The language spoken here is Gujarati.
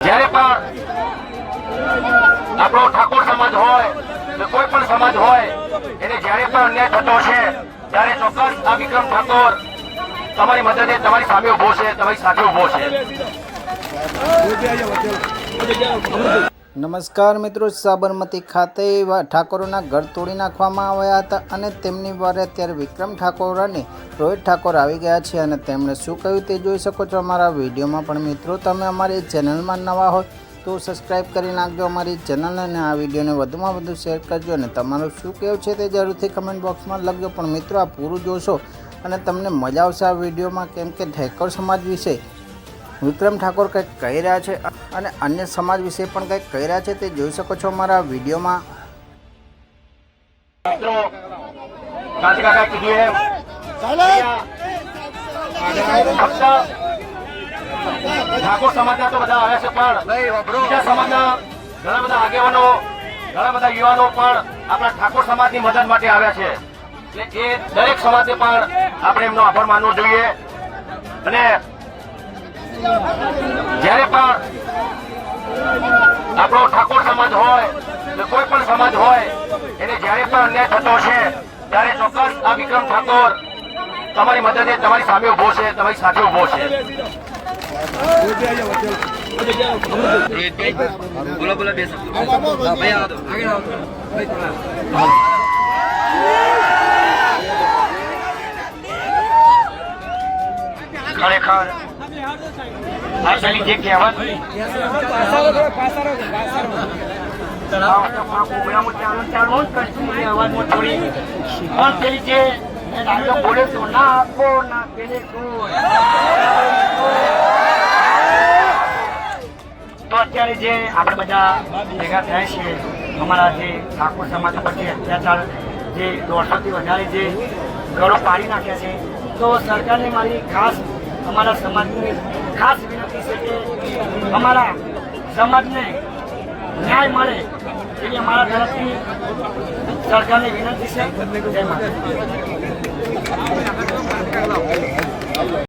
જ્યારે પણ આપણો ઠાકોર સમાજ હોય કે કોઈ પણ સમાજ હોય, એને જ્યારે પણ અન્યાય થતો છે ત્યારે ચોક્કસ આ વિક્રમ ઠાકોર તમારી મદદે તમારી સામે ઊભો છે, તમારી સાથે ઊભો છે. નમસ્કાર મિત્રો, સાબરમતી ખાતે ઠાકોરોના ઘર તોડી નાખવામાં આવ્યા હતા અને તેમની વારે અત્યારે વિક્રમ ઠાકોર અને રોહિત ઠાકોર આવી ગયા છે અને તેમણે શું કહ્યું તે જોઈ શકો છો અમારા વિડીયોમાં. પણ મિત્રો, તમે અમારી ચેનલમાં નવા હોય તો સબસ્ક્રાઈબ કરી નાખજો, અમારી ચેનલ અને આ વિડીયોને વધુમાં વધુ શેર કરજો અને તમારું શું કહેવું છે તે જરૂરથી કમેન્ટ બોક્સમાં લખજો. પણ મિત્રો, આ પૂરું જોશો અને તમને મજા આવશે આ વિડીયોમાં, કેમ કે ઠેકોર સમાજ વિશે વિક્રમ ઠાકોર કંઈક કહી રહ્યા છે અને અન્ય સમાજ વિશે પણ કંઈક કહી રહ્યા છે તે જોઈ શકો છો અમારા વિડીયોમાં. ઠાકોર છે પણ બીજા સમાજના ઘણા બધા ઘણા બધા યુવાનો પણ આપણા ઠાકોર સમાજની મદદ માટે આવ્યા છે. દરેક સમાજે પણ આપણે એમનો આભાર અને જ્યારે પણ આપણો ઠાકોર સમાજ હોય કે કોઈ પણ સમાજ હોય, એને જ્યારે પણ અન્યાય થતો છે ત્યારે ચોક્કસ આ વિક્રમ ઠાકોર તમારી મદદે તમારી સામે ઊભો છે, તમારી સાથે ઊભો છે. બોલો ખરેખર પેલી જે કહેવત પણ પેલી જે બોલે તો ના આપો ના પેલે તો અત્યારે જે આપણે બધા ભેગા થયા છીએ અમારા જે ઠાકોર સમાજ ઉપર જે અત્યાચાર જે દોઢસોથી વધારે જે ઘરો પાડી નાખ્યા છે તો સરકારને મારી ખાસ અમારા સમાજની ખાસ વિનંતી છે કે અમારા સમાજને ન્યાય મળે એવી અમારા તરફથી સરકારને વિનંતી છે.